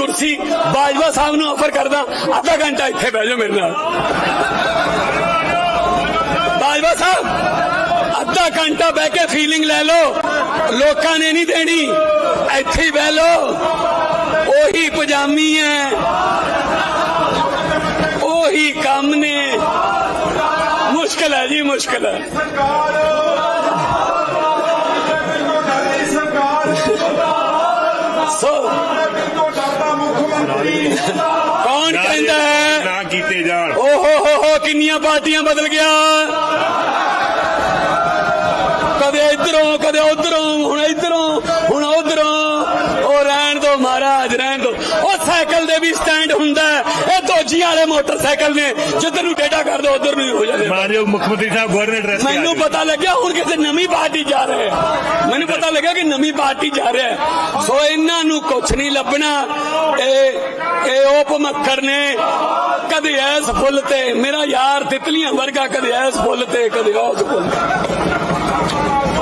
ਕੁਰਸੀ ਬਾਜਵਾ ਸਾਹਿਬ ਨੂੰ ਆਫਰ ਕਰਦਾ, ਅੱਧਾ ਘੰਟਾ ਇੱਥੇ ਬਹਿ ਜਾਓ ਮੇਰੇ ਨਾਲ। ਬਾਜਵਾ ਸਾਹਿਬ, ਅੱਧਾ ਘੰਟਾ ਬਹਿ ਕੇ ਫੀਲਿੰਗ ਲੈ ਲਓ। ਲੋਕਾਂ ਨੇ ਨਹੀਂ ਦੇਣੀ, ਇੱਥੇ ਹੀ ਬਹਿ ਲਓ। ਉਹੀ ਪਜਾਮੀ ਹੈ ਉਹੀ ਕੰਮ ਨੇ। ਮੁਸ਼ਕਲ ਹੈ ਜੀ, ਮੁਸ਼ਕਲ ਹੈ। ਕੌਣ ਕਹਿੰਦਾ ਹੈ? ਨਾ ਕੀਤੇ ਜਾਣ। ਓ ਹੋ ਹੋ ਹੋ ਕਿੰਨੀਆਂ ਪਾਰਟੀਆਂ ਬਦਲ ਗਿਆ? ਕਦੇ ਇਧਰੋਂ ਕਦੇ ਉਧਰੋਂ ਹੁਣ ਇਧਰੋਂ ਹੁਣ ਉਧਰੋਂ ਉਹ ਰਹਿਣ ਦੋ ਮਹਾਰਾਜ ਰਹਿਣ ਦੋ ਉਹ ਸਾਈਕਲ ਦੇ ਵੀ ਸਟੈਂਡ ਹੁੰਦਾ। ਇਹ ਦੋਜੀਆਂ ਵਾਲੇ ਮੋਟਰਸਾਈਕਲ ਨੇ ਜਿੱਧਰ ਨੂੰ ਟੇਢਾ ਕਰ ਦੋ ਉਧਰ ਨੂੰ ਹੀ ਜਾਂਦੇ ਮਾਨਯੋਗ ਮੁੱਖ ਮੰਤਰੀ ਸਾਹਿਬ ਗਵਰਨਰ ਐਡਰੈਸ ਮੈਨੂੰ ਪਤਾ ਲੱਗਿਆ ਹੁਣ ਕਿਸੇ ਨਵੀਂ ਪਾਰਟੀ ਜਾ ਰਹੇ। ਮੈਨੂੰ ਪਤਾ ਲੱਗਿਆ ਕਿ ਨਵੀਂ ਪਾਰਟੀ ਜਾ ਰਿਹਾ। ਸੋ ਇਹਨਾਂ ਨੂੰ ਕੁਛ ਨਹੀਂ ਲੱਭਣਾ ਇਹ ਇਹ ਉਪ ਮੱਖਰ ਨੇ ਕਦੇ ਐਸ ਫੁੱਲ ਤੇ ਮੇਰਾ ਯਾਰ ਤਿਤਲੀਆਂ ਵਰਗਾ ਕਦੇ ਐਸ ਫੁੱਲ ਤੇ ਕਦੇ ਉਸ ਫੁੱਲ ਤੇ।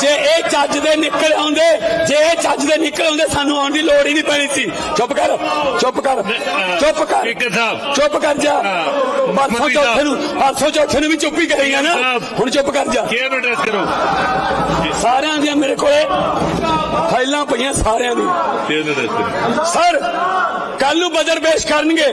ਜੇ ਇਹ ਚੱਜ ਦੇ ਨਿਕਲ ਆਉਂਦੇ ਜੇ ਇਹ ਚੱਜ ਦੇ ਨਿਕਲ ਆਉਂਦੇ ਸਾਨੂੰ ਆਉਣ ਦੀ ਲੋੜ ਹੀ ਨਹੀਂ ਪੈਣੀ ਸੀ ਚੁੱਪ ਕਰ ਚੁੱਪ ਕਰ ਚੁੱਪ ਕਰ ਸਪੀਕਰ ਸਾਹਿਬ। ਚੁੱਪ ਕਰ ਜਾ। ਪਰਸੋਂ ਚੌਥੇ। ਨੂੰ ਪਰਸੋਂ ਚੌਥੇ ਨੂੰ ਵੀ ਚੁੱਪ ਹੀ ਕਰੇਗਾ ਨਾ। ਹੁਣ ਚੁੱਪ ਕਰ ਜਾ ਚੇਅਰ ਨੂੰ ਐਡਰੈਸ ਕਰੋ ਸਾਰਿਆਂ ਦੀਆਂ ਮੇਰੇ ਕੋਲੇ ਫਾਈਲਾਂ ਪਈਆਂ ਸਾਰਿਆਂ ਦੀ ਸਰ ਕੱਲ ਨੂੰ ਬਜਟ ਪੇਸ਼ ਕਰਨਗੇ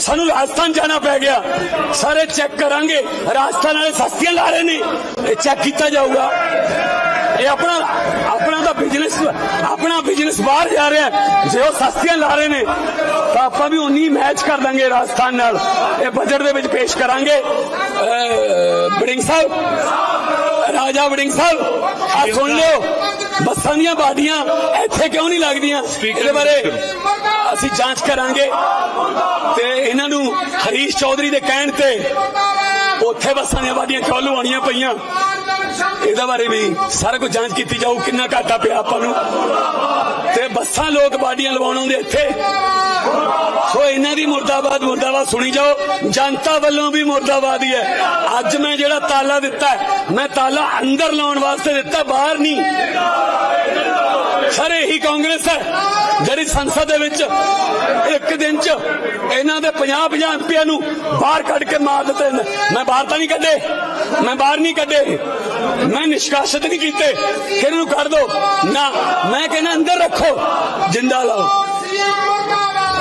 ਸਾਨੂੰ ਰਾਜਸਥਾਨ ਜਾਣਾ ਪੈ ਗਿਆ। ਸਾਰੇ ਚੈੱਕ ਕਰਾਂਗੇ। ਰਾਜਸਥਾਨ ਵਾਲੇ ਸਸਤੀਆਂ ਲਾ ਰਹੇ ਨੇ। ਇਹ ਚੈੱਕ ਕੀਤਾ ਜਾਊਗਾ। ਇਹ ਆਪਣਾ ਆਪਣਾ ਤਾਂ ਬਿਜ਼ਨਸ ਆਪਣਾ ਬਿਜ਼ਨਸ ਬਾਹਰ ਜਾ ਰਿਹਾ ਜੇ ਉਹ ਸਸਤੀਆਂ ਲਾ ਰਹੇ ਨੇ ਤਾਂ ਆਪਾਂ ਵੀ ਉਨੀ ਮੈਚ ਕਰ ਦਾਂਗੇ ਰਾਜਸਥਾਨ ਨਾਲ। ਇਹ ਬਜਟ ਦੇ ਵਿੱਚ ਪੇਸ਼ ਕਰਾਂਗੇ। ਅਹ, ਬੜਿੰਗ ਸਾਹਿਬ। ਰਾਜਾ ਵੜਿੰਗ ਸਾਹਿਬ ਆ ਬੱਸਾਂ ਦੀਆਂ ਬਾਡੀਆਂ ਇੱਥੇ ਕਿਉਂ ਨਹੀਂ ਲੱਗਦੀਆਂ? ਇਹਦੇ ਬਾਰੇ ਅਸੀਂ ਜਾਂਚ ਕਰਾਂਗੇ। ਤੇ ਇਹਨਾਂ ਨੂੰ ਹਰੀਸ਼ ਚੌਧਰੀ ਦੇ ਕਹਿਣ ਤੇ ਉੱਥੇ ਬੱਸਾਂ ਦੀਆਂ ਬਾਡੀਆਂ ਕਿਉਂ ਲਵਾਉਣੀਆਂ ਪਈਆਂ? ਇਹਦੇ ਬਾਰੇ ਵੀ ਸਾਰਾ ਕੁਝ ਜਾਂਚ ਕੀਤੀ ਜਾਊ ਕਿੰਨਾ ਘਾਟਾ ਪਿਆ ਆਪਾਂ ਨੂੰ। ਬੱਸਾਂ ਲੋਕ ਬਾਡੀਆਂ ਲਵਾਉਣ ਆਉਂਦੇ ਇੱਥੇ। ਸੋ ਇਹਨਾਂ ਦੀ ਮੁਰਦਾਬਾਦ ਮੁਰਦਾਬਾਦ ਸੁਣੀ ਜਾਓ। ਜਨਤਾ ਵੱਲੋਂ ਵੀ ਮੁਰਦਾਬਾਦ ਹੀ ਹੈ। ਅੱਜ ਮੈਂ ਜਿਹੜਾ ਤਾਲਾ ਦਿੱਤਾ ਮੈਂ ਤਾਲਾ ਅੰਦਰ ਲਾਉਣ ਵਾਸਤੇ ਦਿੱਤਾ, ਬਾਹਰ ਨਹੀਂ। ਸਰ, ਇਹੀ ਕਾਂਗਰਸ ਹੈ। ਜਿਹੜੀ ਸੰਸਦ ਦੇ ਵਿੱਚ ਇੱਕ ਦਿਨ ਚ ਇਹਨਾਂ ਦੇ 50 50 ਐਮਪੀਆਂ ਨੂੰ ਬਾਹਰ ਕੱਢ ਕੇ ਮਾਰ ਦਿੱਤੇ ਨੇ। ਮੈਂ ਬਾਹਰ ਤਾਂ ਨਹੀਂ ਕੱਢੇ। ਮੈਂ ਬਾਹਰ ਨਹੀਂ ਕੱਢੇ। ਮੈਂ ਨਿਸ਼ਕਾਸਿਤ ਨਹੀਂ ਕੀਤੇ ਕਿ ਇਹਨਾਂ ਨੂੰ ਕੱਢ ਦੋ। ਨਾ, ਮੈਂ ਕਹਿੰਦਾ ਅੰਦਰ ਰੱਖੋ। ਜਿੰਦਾ ਲਾਓ।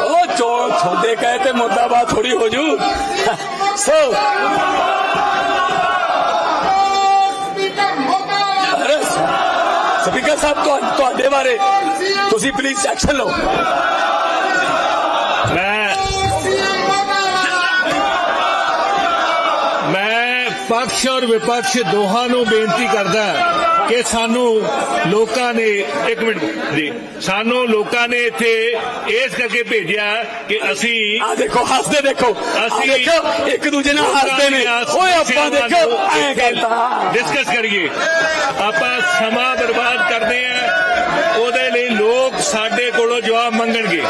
ਉਹ ਚੋਰ ਤੁਹਾਡੇ ਕਹੇ ਤੇ ਮੁੱਦਾ ਮੁਰਦਾਬਾਦ ਥੋੜੀ ਹੋ ਜੂ। ਸੋ ਸਾਹਿਬ ਤੁਹਾਡੇ ਬਾਰੇ ਤੁਸੀਂ ਪਲੀਜ਼ ਐਕਸ਼ਨ ਲਓ। ਮੈਂ ਮੈਂ ਪਕਸ਼ ਔਰ ਵਿਪਕਸ਼ ਦੋਹਾਂ ਨੂੰ ਬੇਨਤੀ ਕਰਦਾ ਕਿ ਸਾਨੂੰ ਲੋਕਾਂ ਨੇ ਇੱਕ ਮਿੰਟ ਜੀ ਸਾਨੂੰ ਲੋਕਾਂ ਨੇ ਇੱਥੇ ਇਸ ਕਰਕੇ ਭੇਜਿਆ ਕਿ ਅਸੀਂ ਆ ਦੇਖੋ ਹੱਸਦੇ ਦੇਖੋ। ਅਸੀਂ ਦੇਖੋ ਇੱਕ ਦੂਜੇ ਨਾਲ ਹੱਸਦੇ ਨੇ। ਓਏ ਆਪਾਂ ਦੇਖੋ ਐ ਕਰਤਾ। ਡਿਸਕਸ ਕਰੀਏ। ਆਪਾਂ ਸਮਾਂ ਬਰਬਾਦ ਕਰਦੇ ਆ ਉਹਦੇ ਲਈ ਲੋਕ ਸਾਡੇ ਕੋਲੋਂ ਜਵਾਬ ਮੰਗਣਗੇ।